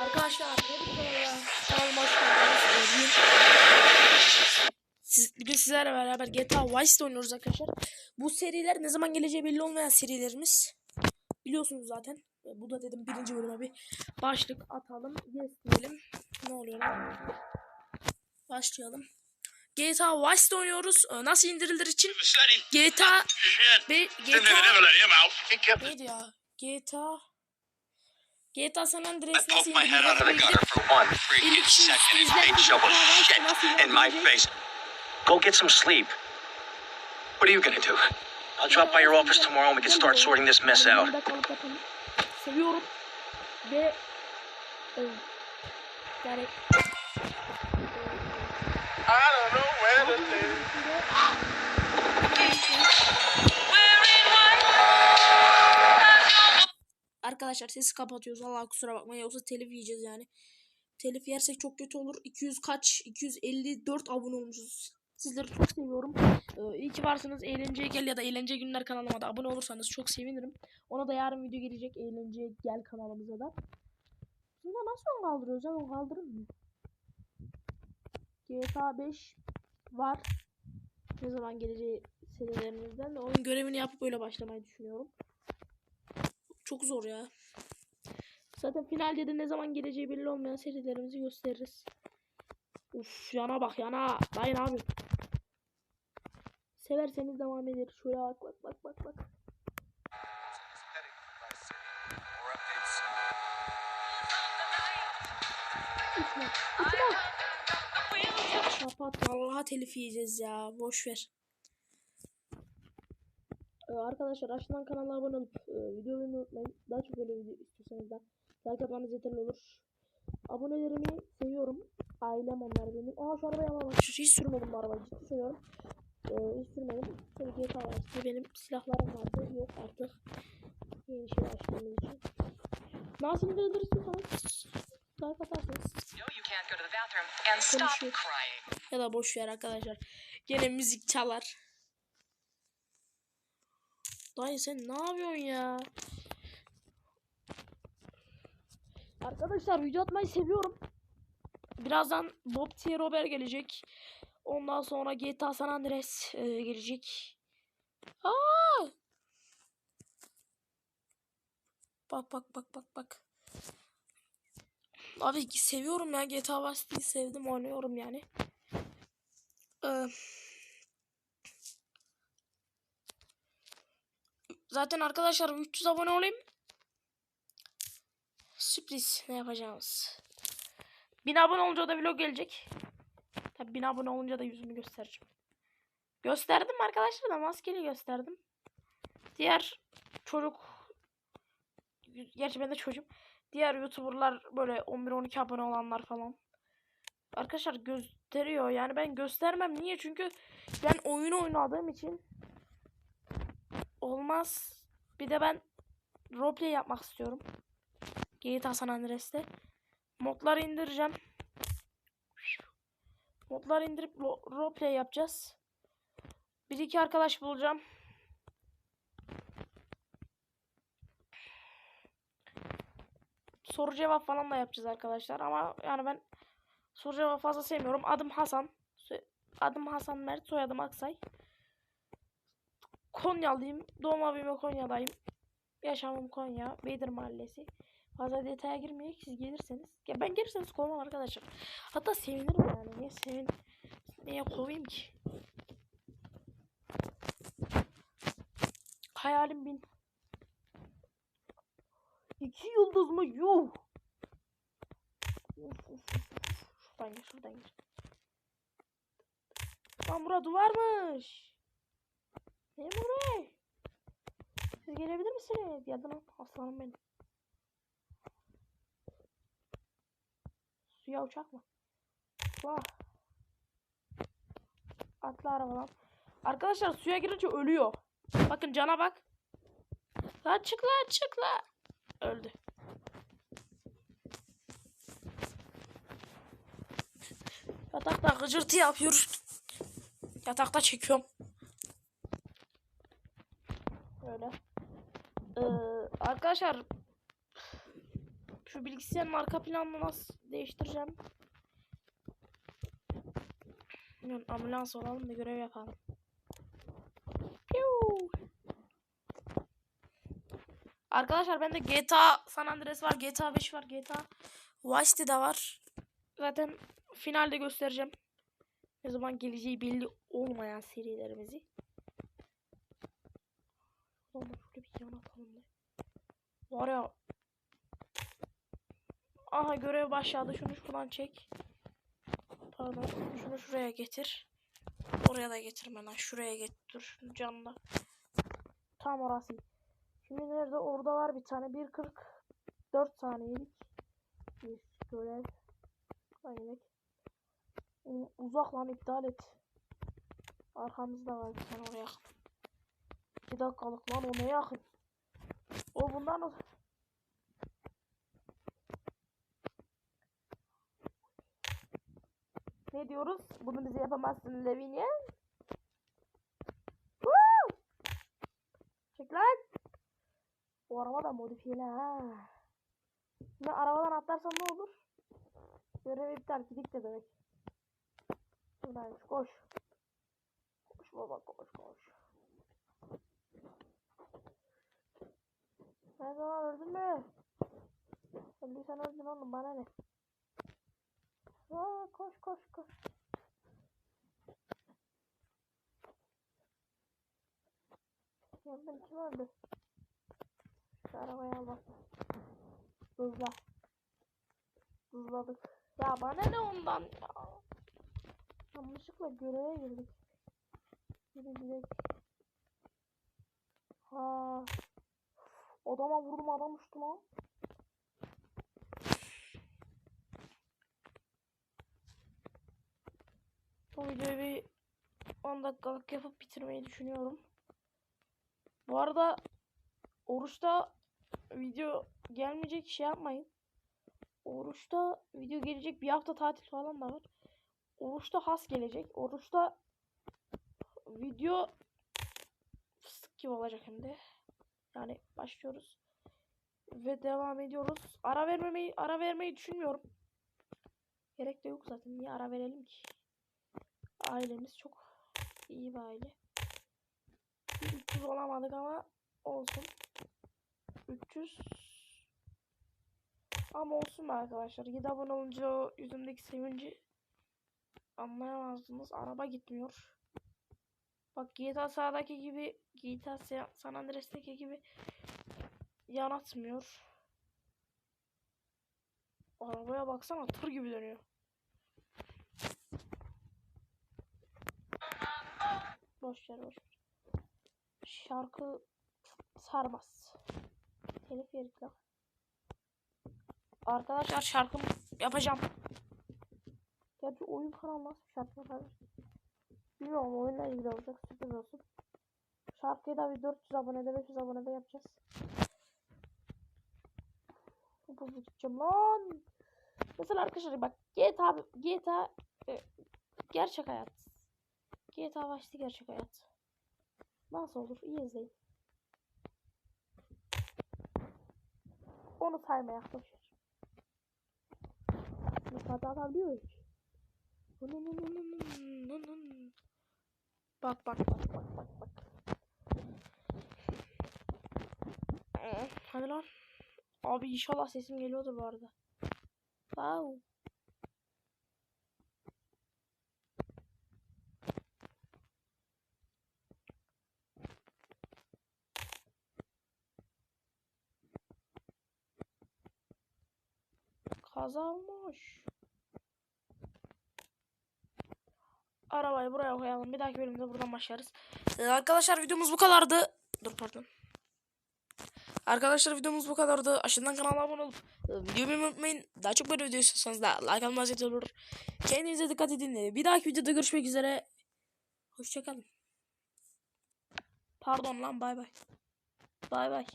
Arkadaşlar. Kanalıma hoş geldiniz. Bugün Siz, bugün sizlerle beraber GTA Vice'de oynuyoruz arkadaşlar. Bu seriler ne zaman geleceği belli olmayan serilerimiz. Biliyorsunuz zaten. E, Bu da dedim birinci bölüme bir başlık atalım. Yes diyelim. Ne oluyor lan? Başlayalım. GTA Vice'de oynuyoruz. E, Nasıl indirilir için? GTA be, GTA neydi ya? GTA GTA San I Andreas nasıl poked my head out of the gutter for one freaking second and paint shovel shit in my face. Go get some sleep. What are you gonna do? I'll drop by your office tomorrow and we can start sorting this mess out. Bir dakika, bir dakika. Seviyorum. Ve yani I don't know where to live. Arkadaşlar sesi kapatıyoruz. Allah kusura bakmayın yoksa telif yiyeceğiz yani. Telif yersek çok kötü olur. 200 kaç? 254 abone olmuşuz. Sizleri çok seviyorum. Ee, iyi ki varsınız. Eğlenceye gel ya da eğlence günler kanalıma da abone olursanız çok sevinirim. Ona da yarın video gelecek. Eğlenceye gel kanalımıza da. Bunda nasıl onu kaldırıyoruz ya? Onu kaldırır mı? GTA 5 var. Ne zaman geleceği serilerimizden de onun görevini yapıp öyle başlamayı düşünüyorum. Çok zor ya. Zaten finalde de ne zaman geleceği belli olmayan serilerimizi gösteririz. Uf yana bak yana. Dayı ne yapıyorsun? Severseniz devam ederiz. Şöyle bak bak bak bak bak. Kapat. Vallahi telif yiyeceğiz ya. Boş ver. Ee, arkadaşlar aşağıdan kanala abone olup e, videoyu unutmayın. Daha çok böyle video istiyorsanız da like atmanız yeterli olur. Abonelerimi seviyorum. Ailem onlar benim. Aa şu arabayı şu- hiç sürmedim bu arabayı ciddi söylüyorum. Ee, hiç sürmedim. Tabii GTA varsa benim silahlarım vardı. Yok artık. Yeni şey açtığımız için. Nasıl indirilir istiyorsanız like atarsınız. Ya da boş ver arkadaşlar. Gene müzik çalar. Dayı sen ne yapıyorsun ya? Arkadaşlar video atmayı seviyorum. Birazdan Bob T. Robert gelecek. Ondan sonra GTA San Andreas e, gelecek. Aa! Bak bak bak bak bak. Abi seviyorum ya GTA Vice City'yi sevdim oynuyorum yani. Ee, zaten arkadaşlar 300 abone olayım. Sürpriz ne yapacağımız. 1000 abone olunca da vlog gelecek. Tabii 1000 abone olunca da yüzümü göstereceğim. Gösterdim arkadaşlar da maskeli gösterdim. Diğer çocuk Gerçi ben de çocuğum. Diğer YouTuber'lar böyle 11-12 abone olanlar falan. Arkadaşlar gösteriyor. Yani ben göstermem. Niye? Çünkü ben oyun oynadığım için olmaz. Bir de ben roleplay yapmak istiyorum. GTA San Andreas'te. Modları indireceğim. Modları indirip ro- roleplay yapacağız. Bir iki arkadaş bulacağım. Soru cevap falan da yapacağız arkadaşlar. Ama yani ben soru cevap fazla sevmiyorum. Adım Hasan. Adım Hasan Mert. Soyadım Aksay. Konyalıyım. Doğma büyüme Konya'dayım. Yaşamım Konya. Beydir Mahallesi. Fazla detaya girmeyecek siz gelirseniz. Ya ben gelirseniz kovmam arkadaşlar. Hatta sevinirim yani. Niye sevin? Niye kovayım ki? Hayalim bin. İki yıldız mı? Yuh. Uf, uf. Şuradan gir, şuradan gir. Lan bura duvarmış. Memur bey. Siz gelebilir misiniz? Lan aslanım benim. Suya uçak mı? Vah. Atla arabadan. Arkadaşlar suya girince ölüyor. Bakın cana bak. Lan çık lan çık lan. Öldü. Yatakta gıcırtı yapıyor. Yatakta çekiyorum. Öyle. Ee, arkadaşlar Şu bilgisayarın arka planını nasıl değiştireceğim? Bilmiyorum, ambulans olalım da görev yapalım. Piu. Arkadaşlar bende GTA San Andreas var, GTA 5 var, GTA Vice City de var. Zaten finalde göstereceğim. Ne zaman geleceği belli olmayan serilerimizi. Oğlum şöyle bir yana atalım da. Var ya. Aha görev başladı. Şunu şuradan çek. Pardon. Şunu şuraya getir. Oraya da getirme lan. Şuraya getir. Canına. Tam orası. Şimdi nerede? Orada var bir tane. 1.44 saniyelik. Bir görev. Aynen. U- Uzak lan iptal et. Arkamızda var bir tane oraya yakın. Bir dakikalık lan o ne yakın. O bundan o. Ne diyoruz? Bunu bize yapamazsın Levinia. Çek lan. O araba da modifiyeli ha. Şimdi arabadan atlarsam ne olur? Görev iptal gidik de demek. Buradaymış koş. Koş baba koş koş. Ben sana öldün mü? Öldüysen öldün oğlum bana ne? Aa, koş koş koş. Yandım kim öldü? Şu arabaya al bak. Hızla. Hızladık. Ya bana ne ondan ya? Yanlışlıkla göreve girdik. Yürü direkt. Ha. Adama vurdum adam uçtu lan. Bu videoyu bir 10 dakikalık yapıp bitirmeyi düşünüyorum. Bu arada oruçta video gelmeyecek şey yapmayın. Oruçta video gelecek bir hafta tatil falan da var. Oruçta has gelecek. Oruçta video fıstık gibi olacak hem de. Yani başlıyoruz. Ve devam ediyoruz. Ara vermemeyi ara vermeyi düşünmüyorum. Gerek de yok zaten. Niye ara verelim ki? Ailemiz çok iyi bir aile. 300 olamadık ama olsun. 300 ama olsun be arkadaşlar. 7 abone olunca yüzümdeki sevinci anlayamazdınız. Araba gitmiyor. Bak GTA sağdaki gibi GTA Sa- San Andreas'taki gibi yanatmıyor. Arabaya baksana tır gibi dönüyor. Boş ver boş ver. Şarkı sarmaz. Telif yedik lan. Arkadaşlar şarkım yapacağım. Gerçi oyun kanalı nasıl şarkı yapabilir? Bilmiyorum oyunla ilgili olacak sürpriz olsun. Şarkıyı da bir 400 abonede 500 abonede yapacağız. Hızlı gideceğim lan. Mesela arkadaşlar bak GTA GTA e, gerçek hayat. GTA başlı gerçek hayat. Nasıl olur? İyi izleyin. Onu saymayak boşver. Ne kadar alıyor ki? Bak bak bak bak bak bak. Ee, Hadi lan. Abi inşallah sesim geliyordur bu arada. Wow. Kaza olmuş. Arabayı buraya koyalım. Bir dahaki bölümde buradan başlarız. Ee, arkadaşlar videomuz bu kadardı. Dur pardon. Arkadaşlar videomuz bu kadardı. Aşağıdan kanala abone olup e, videoyu unutmayın. Daha çok böyle video istiyorsanız da like almanız yeterli olur. Kendinize dikkat edin. Bir dahaki videoda görüşmek üzere. Hoşçakalın. Pardon lan bay bay. Bay bay.